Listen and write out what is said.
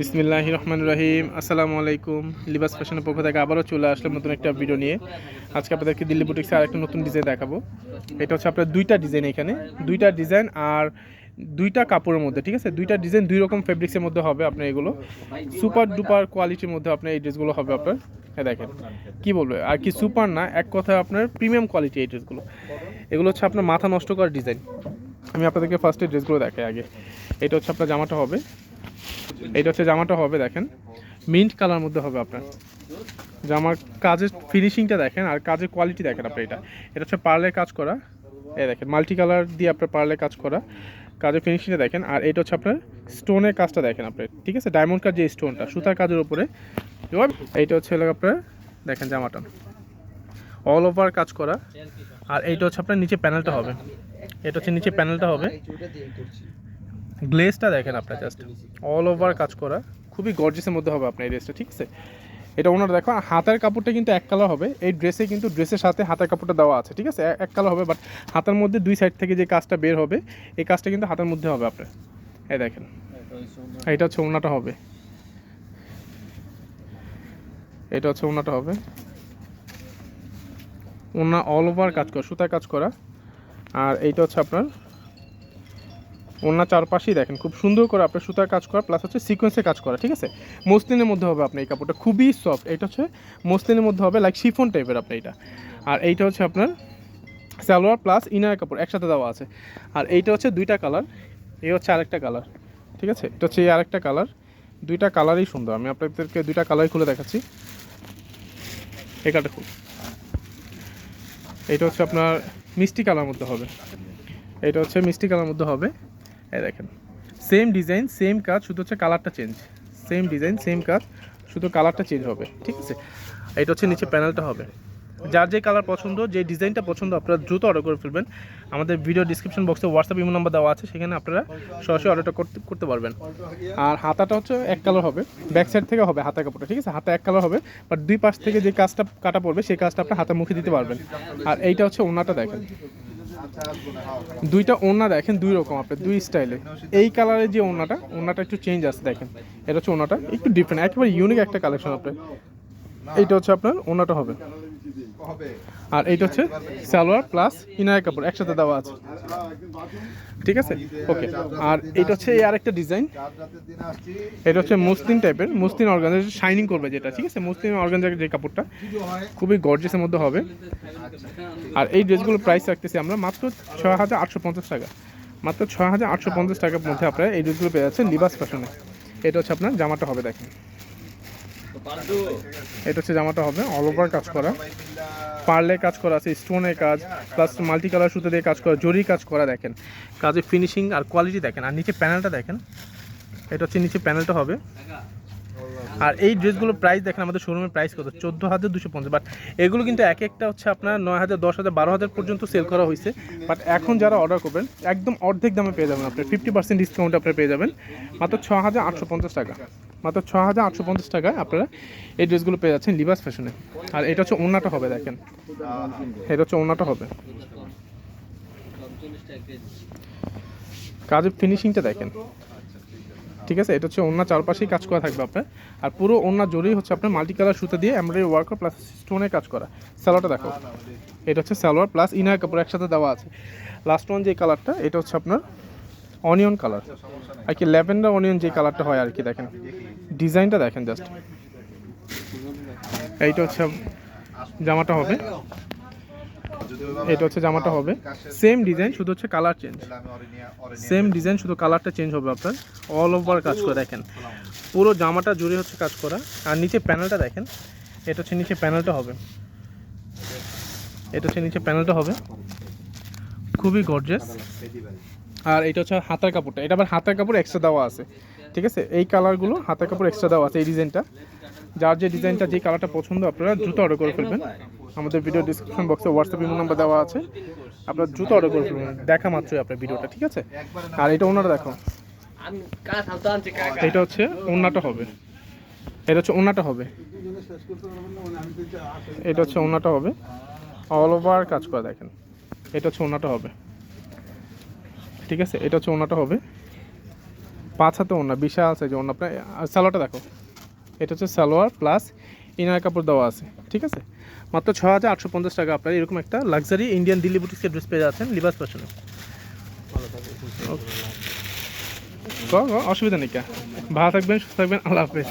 বিসমিল্লাহ রহমান রহিম। আসসালামু আলাইকুম। লিবাস ফ্যাশনের পক্ষ থেকে আবারও চলে আসলাম নতুন একটা ভিডিও নিয়ে। আজকে আপনাদেরকে দিল্লি বুটিক্সে আর একটা নতুন ডিজাইন দেখাবো। এটা হচ্ছে আপনার দুইটা ডিজাইন এখানে। দুইটা ডিজাইন আর দুইটা কাপড়ের মধ্যে, ঠিক আছে? দুইটা ডিজাইন দুই রকম ফেব্রিক্সের মধ্যে হবে আপনার এগুলো। সুপার ডুপার কোয়ালিটির মধ্যে আপনার এই ড্রেসগুলো হবে আপনার। হ্যাঁ দেখেন, কী বলবে? আর কি সুপার না, এক কথায় আপনার প্রিমিয়াম কোয়ালিটি এই ড্রেসগুলো এগুলো হচ্ছে আপনার মাথা নষ্ট করার ডিজাইন আমি আপনাদেরকে ফার্স্টে ড্রেসগুলো দেখাই আগে। এটা হচ্ছে আপনার জামাটা হবে। এটা হচ্ছে জামাটা হবে, দেখেন। মিন্ট কালার মধ্যে হবে আপনার। জামার কাজের ফিনিশিংটা দেখেন, আর কাজের কোয়ালিটি দেখেন আপনি এটা। এটা হচ্ছে পার্লের কাজ করা। এই দেখেন মাল্টি কালার দিয়ে আপনার পার্লের কাজ করা। কাজের ফিনিশিংটা দেখেন, আর এটা হচ্ছে আপনার স্টোনের কাজটা দেখেন আপনি। ঠিক আছে? ডায়মন্ড কাজ যে স্টোনটা সুতার কাজের উপরে। এইটা হচ্ছে আপনার, দেখেন জামাটা। অল ওভার কাজ করা। আর এইটা হচ্ছে আপনার নিচে প্যানেলটা হবে। এটা হচ্ছে নিচে প্যানেলটা হবে। গ্লেজটা দেখেন আপনার জাস্ট অল ওভার কাজ করা। খুবই গর্জেসের মধ্যে হবে আপনার এই ড্রেসটা ঠিক আছে? এটা ওনার দেখো, হাতের কাপড়টা কিন্তু এক কালার হবে। এই ড্রেসে কিন্তু ড্রেসের সাথে হাতের কাপড়টা দেওয়া আছে, ঠিক আছে? এক- কালার হবে বাট হাতের মধ্যে দুই সাইড থেকে যে কাজটা বের হবে, এই কাজটা কিন্তু হাতের মধ্যে হবে আপনার। এই দেখেন। এটা হচ্ছে ওনাটা হবে। এটা হচ্ছে ওনাটা হবে। ওনা অল ওভার কাজ করা সুতার কাজ করা। আর এইটা হচ্ছে আপনার ওনার চারপাশেই দেখেন, খুব সুন্দর করে আপনার সুতার কাজ করা প্লাস হচ্ছে সিকোয়েন্সে কাজ করা, ঠিক আছে? মসলিনের মধ্যে হবে আপনার এই কাপড়টা খুবই সফট এটা হচ্ছে মসলিনের মধ্যে হবে লাইক শিফন টাইপের আপনার এটা। আর এইটা হচ্ছে আপনার সালোয়ার প্লাস ইনার কাপড় একসাথে দেওয়া আছে। আর এইটা হচ্ছে দুইটা কালার এই হচ্ছে আরেকটা কালার ঠিক আছে? এটা হচ্ছে এই আরেকটা কালার দুইটা কালারই সুন্দর। আমি আপনাদেরকে দুইটা কালারই খুলে দেখাচ্ছি। এই কালারটা খুব এটা হচ্ছে আপনার মিষ্টি কালার মধ্যে হবে। এটা হচ্ছে মিষ্টি কালার মধ্যে হবে। এই দেখেন। সেম ডিজাইন সেম কাজ শুধু হচ্ছে কালারটা চেঞ্জ সেম ডিজাইন সেম কাজ শুধু কালারটা চেঞ্জ হবে, ঠিক আছে? এটা হচ্ছে নিচে প্যানেলটা হবে। যার যে কালার পছন্দ, যে ডিজাইনটা পছন্দ, আপনারা দ্রুত অর্ডার করে ফেলবেন। আমাদের ভিডিও ডিসক্রিপশন বক্সে হোয়াটসঅ্যাপ ইমো নাম্বার দেওয়া আছে, সেখানে আপনারা সরাসরি অর্ডারটা করতে করতে পারবেন। আর হাতাটা হচ্ছে এক কালার হবে ব্যাক সাইড থেকে হবে হাতা কাপড়টা, ঠিক আছে? হাতা এক কালার হবে বাট দুই পাশ থেকে যে কাজটা, কাটা পড়বে, সেই কাজটা আপনার হাতের মুখে দিতে পারবেন। আর এইটা হচ্ছে ওনাটা দেখেন। দুইটা ওনা দেখেন, দুই রকম আপনার, দুই স্টাইলে এই কালারের যে ওনাটা ওনাটা একটু চেঞ্জ আছে দেখেন। এটা হচ্ছে ওনাটা একটু ডিফারেন্ট একেবারে ইউনিক একটা কালেকশন আপনার। এইটা হচ্ছে আপনার ওনাটা হবে। আর এইটা হচ্ছে সালোয়ার প্লাস ইনার কাপড় একসাথে দেওয়া আছে। ঠিক আছে? ওকে আর এটা হচ্ছে এই আরেকটা ডিজাইন এটা হচ্ছে মুসলিম টাইপের মুসলিম অর্গানজা শাইনিং করবে যেটা, ঠিক আছে? মুসলিম অর্গানজার যে কাপড়টা, খুবই গর্জেসের মধ্যে হবে। আর এই ড্রেসগুলোর প্রাইস রাখতেছি আমরা মাত্র ছয় হাজার আটশো পঞ্চাশ টাকা। মাত্র ছয় হাজার আটশো পঞ্চাশ টাকার মধ্যে আপনারা এই ড্রেসগুলো পেয়ে যাচ্ছেন লিবাস ফ্যাশনে এটা হচ্ছে আপনার জামাটা হবে, দেখেন। এটা হচ্ছে জামাটা হবে অল ওভার কাজ করা। পার্লে কাজ করা আছে, স্টোনের কাজ প্লাস মাল্টি কালার সুতো দিয়ে কাজ করা, জরি কাজ করা দেখেন। কাজের ফিনিশিং আর কোয়ালিটি দেখেন, আর নিচে প্যানেলটা দেখেন। এটা হচ্ছে নিচে প্যানেলটা হবে। আর এই ড্রেসগুলোর প্রাইস দেখেন, আমাদের শোরুমের প্রাইস কত? চোদ্দ হাজার দুশো পঞ্চাশ। বাট এগুলো কিন্তু এক একটা হচ্ছে আপনার নয় হাজার দশ হাজার বারো হাজার পর্যন্ত সেল করা হয়েছে। বাট এখন যারা অর্ডার করবেন, একদম অর্ধেক দামে পেয়ে যাবেন আপনার ফিফটি পার্সেন্ট ডিসকাউন্ট আপনি পেয়ে যাবেন। মাত্র ছ হাজার আটশো পঞ্চাশ টাকা। মাত্র ছ হাজার আটশো পঞ্চাশ টাকায় আপনারা এই ড্রেসগুলো পেয়ে যাচ্ছেন লিবাস ফ্যাশনে আর এটা হচ্ছে ওনাটা হবে, দেখেন। এটা হচ্ছে ওনাটা হবে। কাজের ফিনিশিংটা দেখেন। ঠিক আছে? এটা হচ্ছে ওনার চারপাশেই কাজ করা থাকবে আপনার। আর পুরো ওনার জোরেই হচ্ছে আপনার মাল্টি কালার সুতা দিয়ে এমব্রয়ডারি ওয়ার্ক প্লাস স্টোনে কাজ করা। সালোয়ারটা দেখো। এটা হচ্ছে সালোয়ার প্লাস ইনার কাপড় একসাথে দেওয়া আছে। লাস্ট ওয়ান যে কালারটা এটা হচ্ছে আপনার অনিয়ন কালার আর কি ল্যাভেন্ডার অনিয়ন যে কালারটা হয় আর কি দেখেন। ডিজাইনটা দেখেন জাস্ট এইটা হচ্ছে জামাটা হবে। এটা হচ্ছে জামাটা হবে। সেম ডিজাইন শুধু হচ্ছে কালার চেঞ্জ সেম ডিজাইন শুধু কালারটা চেঞ্জ হবে আপনার। অল ওভার কাজ করে, দেখেন। পুরো জামাটা জুড়ে হচ্ছে কাজ করা। আর নিচে প্যানেলটা দেখেন। এটা হচ্ছে নিচে প্যানেলটা হবে। এটা হচ্ছে নিচে প্যানেলটা হবে। খুবই গর্জেস আর এটা হচ্ছে হাতার কাপড়টা। এটা আবার হাতার কাপড় এক্সট্রা দেওয়া আছে। ঠিক আছে? এই কালারগুলো হাতার কাপড় এক্সট্রা দেওয়া আছে, এই ডিজাইনটা যার যে ডিজাইনটা যে কালারটা পছন্দ, আপনারা দ্রুত অর্ডার করে ফেলবেন। আমাদের ভিডিও ডিসক্রিপশন বক্সে হোয়াটসঅ্যাপ ইমো নাম্বার দেওয়া আছে। আপনার দ্রুত অর্ডার করে ফেলবেন দেখা মাত্রই আপনার ভিডিওটা ঠিক আছে? আর এটা ওনারা দেখো। এটা হচ্ছে ওনাটা হবে। এটা হচ্ছে ওনাটা হবে। এটা হচ্ছে ওনাটা হবে। অল ওভার কাজ করা দেখেন। এটা হচ্ছে ওনাটা হবে। ঠিক আছে? এটা হচ্ছে ওনাটা হবে। পাঁচ হাতে ওনা বিশাল সাইজ ওনা আপনার সালোয়ারটা দেখো। এটা হচ্ছে সালোয়ার প্লাস ইনার কাপড় দেওয়া আছে ঠিক আছে? মাত্র ছ হাজার আটশো পঞ্চাশ টাকা আপনার এরকম একটা লাক্সারি ইন্ডিয়ান দিল্লি বুটিক্সের ড্রেস পেয়ে যাচ্ছেন লিবাস ফ্যাশনে অসুবিধা নেই কা। ভালো থাকবেন সুস্থ থাকবেন আল্লাহ হাফেজ।